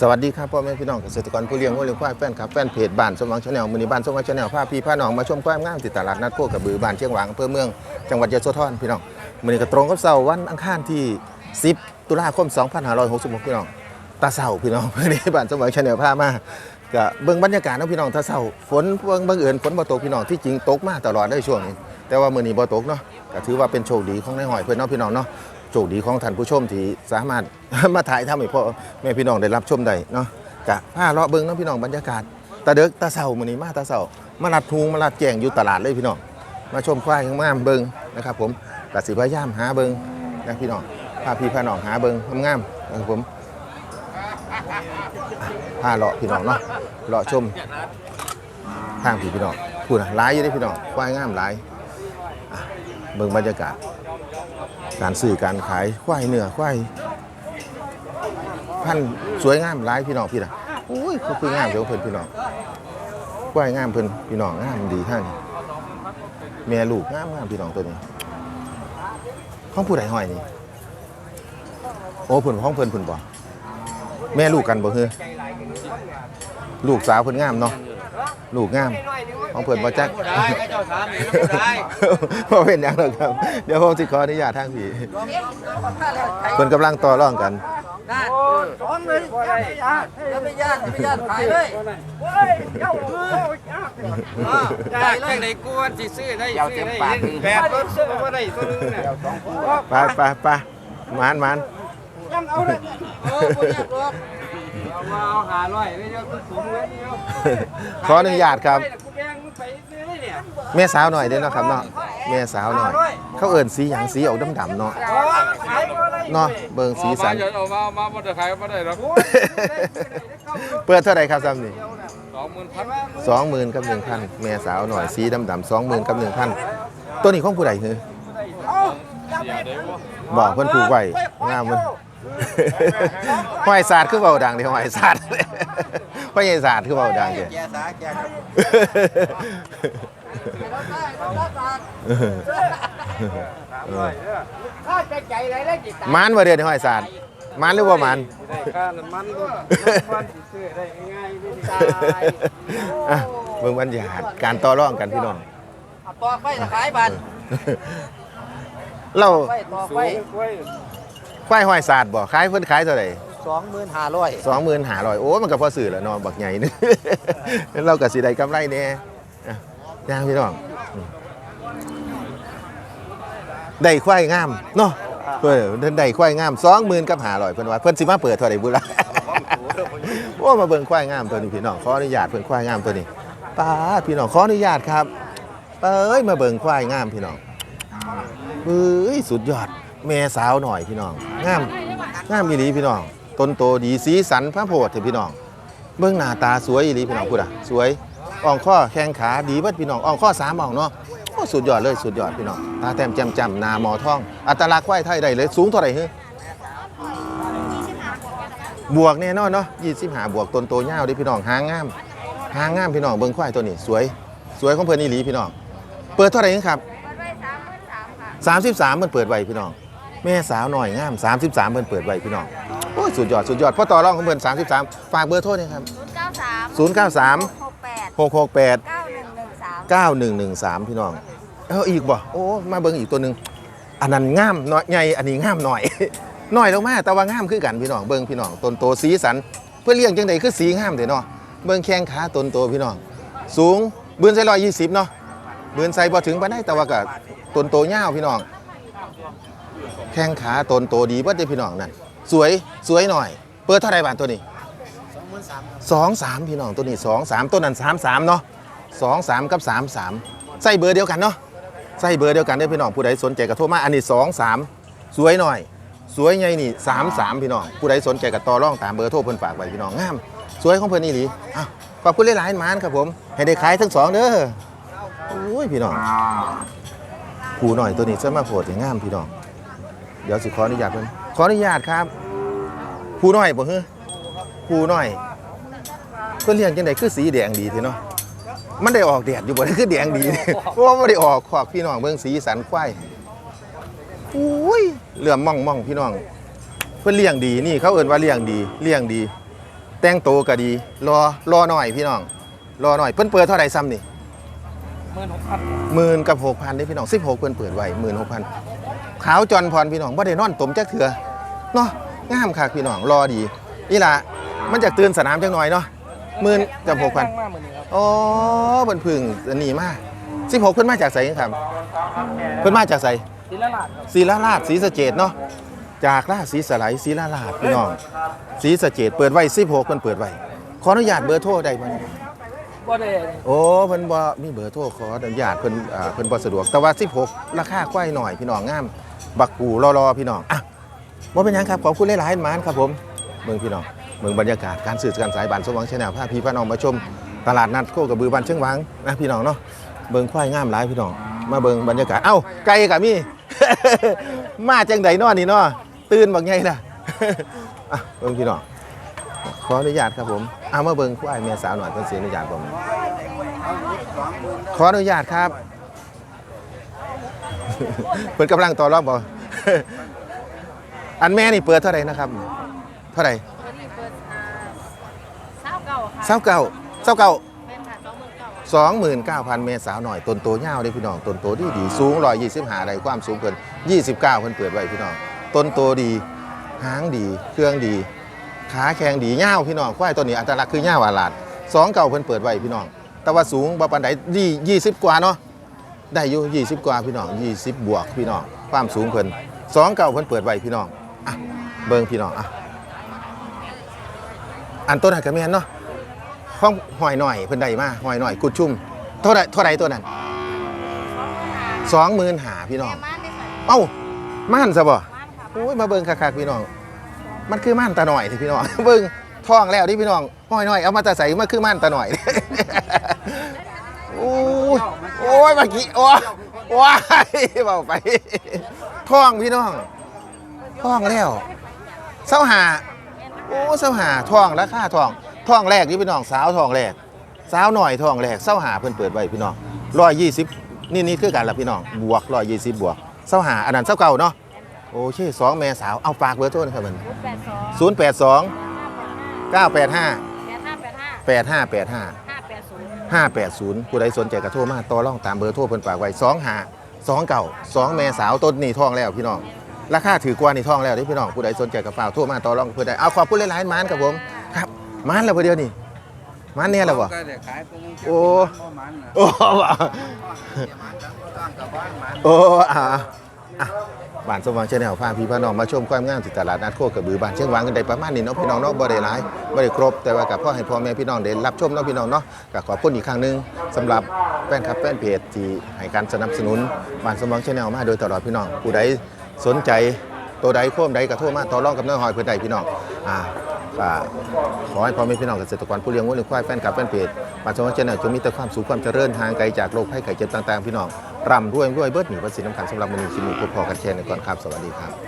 สวัสดีครับพ่อแม่พี่น้องเกษตรกรผู้เลี้ยงวัวเลี้ยงควายแฟนครับแฟนเพจบ้านสมหวังชาแนลมือนีบ้านสมหวังชาแนลพาพี่พาน้องมาชมควายงามที่ตลาดนัดโคกระบือบ้านเชียงหวางอำเภอเมืองจังหวัดยะโสธรพี่น้องมือนี้ก็ตรงกับเสาร์วันอังคารที่ 10 ตุลาคม 2566พี่น้องตาเสาพี่น้องมือนี้บ้านสมหวังชาแนลพามาก็เบิ่งบรรยากาศนะพี่น้องตาเสาฝนเบิ่งบังเอิญฝนบ่ตกพี่น้องที่จริงตกมาตลอดเลยช่วงนี้แต่ว่ามือนี้บ่ตกเนาะก็ถือว่าเป็นโชคดีของนายหอยเพื่อนเนาะพี่น้องเนาะ ชคดีของท่านผู้ชมที่สามารถมาถ่ายทำให้พ่อแม่พี่น้องได้รับชมได้เนาะกะผ้าเลาะเบิ้งเนาะพี่น้องบรรยากาศตาเด็กตาเศร้ามื้อนี้มาตาเศร้ามาลัดทุงมาลัดแจงอยู่ตลาดเลยพี่น้องมาชมควายงามเบิ้งนะครับ ผมกสิพยายามหาเบิ้งนะพี่น้องพาพี่พาน้องหาเบิ้งงามๆนะครับผมพาเลาะพี่น้องเนาะเลาะชมทางพี่พี่น้องพูดนะหลายอยู่เด้พี่น้องควายงามหลายอ่เบิ้งบรรยากาศ การซื้อการขายควายเนื้อควายพันสวยงามหลายพี่น้องพี่นะโอ้ยคือคืองามเดี๋ยวเพิ่นพี่น้องกล้วยงามเพิ่นพี่น้องงามดีท่านแม่ลูกงามงามพี่น้องตัวนี้ของผู้ใดห้อยนี่โอ้เพิ่นของเพิ่นเพิ่นบ่แม่ลูกกันบ่เฮือลูกสาวเพิ่นงามเนาะลูกงาม ของเพิ่นบ่จักได้เจ้าสามีก็ได้บ่เป็นหยังหรอกครับ เดี๋ยวผมสิขออนุญาตทางพี่เพิ่นกำลังต่อรองกันนั่นสองเลยแล้วไม่ญาติไม่ญาติขายเลยได้เลยในกูว่าสิซื้อได้ซื้อได้แปดรถซื้อมาได้ตัวนึงเนี่ยไปไปไปหมานหมานเออบ่ยากหรอกเอามาเอาหาร้อยไม่เยอะคือสูงเลยนี่เนาะขออนุญาตครับ แม่สาวหน่อยเด้อเนาะครับเนาะแม่สาวหน่อย เขาเอิ้นสีหยังสีออกดำๆเนาะขายบ่ได้เนาะเบิ่งสีสัน เอามาเอามาบ่ได้ขายบ่ได้หรอกเปิดเท่าไหร่ครับซ้ำนี่สองหมื่นพันสองหมื่นกับหนึ่งพันแม่สาวหน่อยสีดำๆสองหมื่นกับหนึ่งพันตัวนี้ของผู้ใดคือเสียได้บ่บอกเพิ่นผูกไว้งามมันห้อยศาสตร์คือเบาดังเดียวห้อยศาสตร์ห้อยศาสตร์คือเบาดังเดียว ข้าใจใจอะไรได้จิตมานว่าเดือนห้อยศาสตร์มานหรือว่ามันได้ค่าน้ำมันด้วยมันสิซื้อได้ง่ายๆไม่ได้ตายอะเบิ่งบรรยากาศการต่อรองกันพี่น้องเอาต่อไปจะขายบันเราไปต่อไปควายห้อยศาสตร์บ่ขายเพิ่นขายเท่าไหร่สองหมื่นห้าร้อยสองหมื่นหาร้อยโอ้มันก็พอสื่อแล้วเนาะบักใหญ่นึงเราก็สิได้กำไรแน่อะย่างพี่น้องอืม ได้ควายงามเนาะเพิ่นได้ควายงามสองหมื่นกับหาร้อยเพิ่อนว่าเพิ่อนสิมาเปิดเท่าไหร่บุล่ะโอ้มาเบิ่งควายงามตัวนี้พี่น้องขออนุญาตเพิ่อนควายงามตัวนี้ป้าพี่น้องขออนุญาตครับเอ้ยมาเบิ่งควายงามพี่น้องเอ้ยสุดยอดแม่สาวหน่อยพี่น้องงามงามอีหลีพี่น้องต้นโตดีสีสันพระโพธิ์เถอะพี่น้อง เบื้องหน้าตาสวยอีหลีพี่น้องพูดอะสวยอ่องข้อแข้งขาดีเบิดพี่น้องอ่องข้อสามอ่องเนาะ สุดยอดเลยสุดยอดพี่น้องตาแต้มแจ่มจำหนาหมอทอง อัตลักษณ์ควายไทยได้เลยสูงเท่าไหร่เฮ้ยบวกแน่นอนเนาะยี่สิบห้าบวกต้นโตยาวเดิพี่น้องหางงามหางงามพี่น้องเบิ่งควายตัวนี้สวย สวยของเพิ่นอีหลีพี่น้อง เปิดเท่าไหร่ครับเปิดไว้สามหมื่นสามค่ะสามสิบสามมันเปิดไว้พี่น้อง แม่สาวหน่อยงามสามสิบสามมันเปิดไว้พี่น้องโอ้ยสุดยอดสุดยอดพ่อต่อรองของเพิ่นสามสิบสามฝากเบอร์โทษนะครับศูนย์เก้าสามศูนย์เก้าสามหกแปดหกหกแปดเก้าหนึ่งหนึ่งสามเก้าหนึ่งหนึ่งสามพี่น้อง เอออีกบ่โอ้มาเบิ่งอีกตัวหนึ่งอันนั้นงามน้อยใหญ่อันนี้งามหน่อยหน่อยลงมาแต่ว่างามคือกันพี่น้องเบิ่งพี่น้องต้นโตสีสัน เพื่อเลี้ยงจังใดคือสีงามเด้เนาะเบิ่งแข้งขาต้นโตพี่น้อง สูงบืนใส่ร้อยยี่สิบเนาะบืนใส่บ่ถึงปานใดแต่ว่าก็ต้นโตยาวพี่น้อง แข้งขาต้นโตดีเบิดเด้พี่น้องนั่นสวยสวยหน่อย เปิดเท่าไรบาทตัวนี้สองสามพี่น้องตัวนี้สองสามตัวนั้นสามสามเนาะสองสามกับสามสามใส่เบอร์เดียวกันเนาะ ใส่เบอร์เดียวกันได้อพี่น้องผู้ใดสนใจก็โทรมาอันนี้สองสามสวยหน่อย สวยไงนี่สามสามพี่น้องผู้ใดสนใจก็ต่อรองตามเบอร์โทรเพิ่นฝากไว้พี่น้องงาม สวยของเพิ่นนี่หลีอ้าวขอบคุณหลายๆหมานครับผม ให้ได้ขายทั้งสองเด้อโอ้ยพี่น้องผู้หน่อยตัวนี้จะมาโผล่งามพี่น้องเดี๋ยวสิขออนุญาตเพิ่นขออนุญาตครับผู้หน้อยบ่เฮ้อผู้หน้อยเพิ่นเลี้ยงจังไดคือสีแดงดีเถอะเนาะ มันได้ออกแดดอยู่บ่ได้คือแดงดีเนี่ยเพราะว่าบ่ได้ออกขอกพี่น้องเบิ่งสีสันควายอุ้ยเหลื่อมม่องม่องพี่น้อง เพิ่นเลี้ยงดีนี่เขาเอิ้นว่าเลี้ยงดีเลี้ยงดี แต่งตัวก็ดี รอรอหน่อยพี่น้อง รอหน่อยเพิ่นเปิดเท่าไหร่ซ้ำนี่หมื่นหกพันหมื่นกับหกพันได้พี่น้องสิบหกเพิ่นเปิดไว้หมื่นหกพันขาวจอนพรพี่น้องบ่ได้นอนตมจักเถื่อเนาะงามคักพี่น้องรอดี นี่ล่ะมันจากตื่นสนามจังหน่อยเนาะ หมื่นกับหกพันมากเหมือนนี้ครับอ๋อเพิ่นพึ่งอันนี้มาสิบหกเพิ่นมาจากไสครับ เพิ่นมาจากไสทีละหลาดครับศรีลาลาดศรีสะเกดเนาะจากราชสีสไลด์ศรีลาลาดพี่น้องศรีสะเกดเปิดไว้16เพิ่นเปิดไว้ขออนุญาตเบอร์โทรได้บ่เนี่ยบ่ได้โอ้เพิ่นบ่มีเบอร์โทรขออนุญาตเพิ่นอ่าเพิ่นบ่สะดวกแต่ว่า16ราคาควายหน่อยพี่น้องงาม บักกูรอๆพี่น้องอะบ่เป็นหยังครับขอบคุณหลายๆหมานครับผมเมืองพี่น้อง เมืองบรรยากาศการสื่อการสายบานสมหวังชแนลพาพี่พาน้องมาชม ตลาดนัดโคกระบือบ้านเชียงหวังนะพี่น้องเนาะเบิ่งควายงามหลายพี่น้องมาเบิ่งบรรยากาศเอ้าไก่ก็มีมาจังไดนาะนี่เนาะตื่นบักไงล่ะ อะเบิ่งพี่น้องขออนุญาตครับผมเอามาเบิ่งควายเมียสาวหน่อยเพิ่นสิอนุญาตผมขออนุญาตครับเพิ่นกำลังต่อรอบบ่อันแม่นี่เปิดเท่าไหร่นะครับ เท่าไหร่ ตัวนี้เปิดอ่าเช้า เก่าค่ะเศร้าเก่าเศร้าเก่าสองหมื่นเก่าสองหมื่นเก้าพันเมษาวหน่อยต้นโตเงาวเด้พี่น้องต้นโตดีดีสูงร้อยยี่สิบหาไรความสูงเกินยี่สิบเก้าเพิ่นเปิดไว้พี่น้องต้นโตดีหางดี เครื่องดี ขาแข็งดีเงาวพี่น้องควายตัวนี้อัตลักษณ์คือเงาวาลาดสองเก่าเพิ่นเปิดไว้พี่น้อง แต่ว่าสูงบ่ปานใดดียี่สิบกว่าเนาะได้อยู่ยี่สิบกว่าพี่น้องยี่สิบบวกพี่น้องความสูงเพิ่นสองเก่าเพิ่นเปิดไว้พี่น้องอะเบิ่งพี่น้องอะอันต้นหักกระแมนเนาะ ห้องหอยหน่อยเพิ่นได้มาหอยหน่อยกุดชุ่มเท่าไหรเท่าไหรตัวนั้นสองหมื่นหาพี่น้องแม่ม่านได้ใส่เอ้าม่านซะบ่ม่านค่ะโอ้ยมาเบิ่งคักๆพี่น้อง มันคือม่านตาหน่อยที่พี่น้อง เบิ่งท้องแล้วที่พี่น้องหอยหน่อยเอามาแต่ใส่มาคือม่านตาหน่อยโอ้ยโอ้ยเมื่อกี้โอ้ยว้ายเบาไปท้องพี่น้องท้องแล้วเศร้าหาโอ้เศร้าหาทองราคาทอง ทองแรกนี่พี่น้องสาวทองแรก สาวหน่อยทองแรกเศร้าหาเพิ่นเปิดไว้พี่น้องร้อยยี่สิบนี่นี่คือกันละพี่น้องบวกร้อยยี่สิบบวกเศร้าหาอันนั้นเศร้าเก่าเนาะโอ้ชื่อสองแม่สาวเอาฝากเบอร์โทรนะครับมันศูนย์แปดสองศูนย์แปดสองเก้าแปดห้าแปดห้าแปดห้าแปดห้าแปดห้าห้าแปดศูนย์ห้าแปดศูนย์ผู้ใดสนใจกระโทรมาต่อรองตามเบอร์โทรเพิ่นฝากไว้สองหาสองเก่าสองแม่สาวต้นนี่ทองแล้วพี่น้องราคาถือกว่านี่ทองแล้วเด้พี่น้องผู้ใดสนใจกระฝากโทรมาต่อรองเพื่อได้เอาขอบคุณหลายๆมานครับผมครับ มานแล้วพอเดียวนี่มานเนี่ยแล้วบ่ ก็ได้ขายตัวนึงโอ้บ่มันน่ะโอ้ว่ะโอ้อะอะบ้านสมหวังชาแนลพาพี่พาน้องมาชมความงามที่ตลาดนัดโคกระบือบ้านเชียงหวังกันได้ประมาณนี้เนาะพี่น้องเนาะบ่ได้หลายบ่ได้ครบแต่ว่ากับพ่อให้พ่อแม่พี่น้องได้รับชมเนาะพี่น้องเนาะก็ขอบคุณอีกครั้งหนึงสำหรับแฟนคลับแฟนเพจที่ให้การสนับสนุนบ้านสมหวังชาแนลมาโดยตลอดพี่น้องผู้ใดสนใจตัวใดโค้มใดก็โทรมาต่อรองกับน้องหอยเพื่อใดพี่น้องอ่า ก็ขอให้พ่อแม่พี่น้องเกษตรกรผู้เลี้ยงวัวเลี้ยงควายแฟนคลับแฟนเพจบ้าชมวังชาแนลจงมีแต่ความสุขความเจริญทางไกลจากโรคภัยไข้เจ็บต่างๆ พี่น้องร่ำรวยรวยเบิดหนีภาษีน้ำขังสำหรับมือนี้ชิมูพอกันแชร์ในก่อนครับ สวัสดีครับ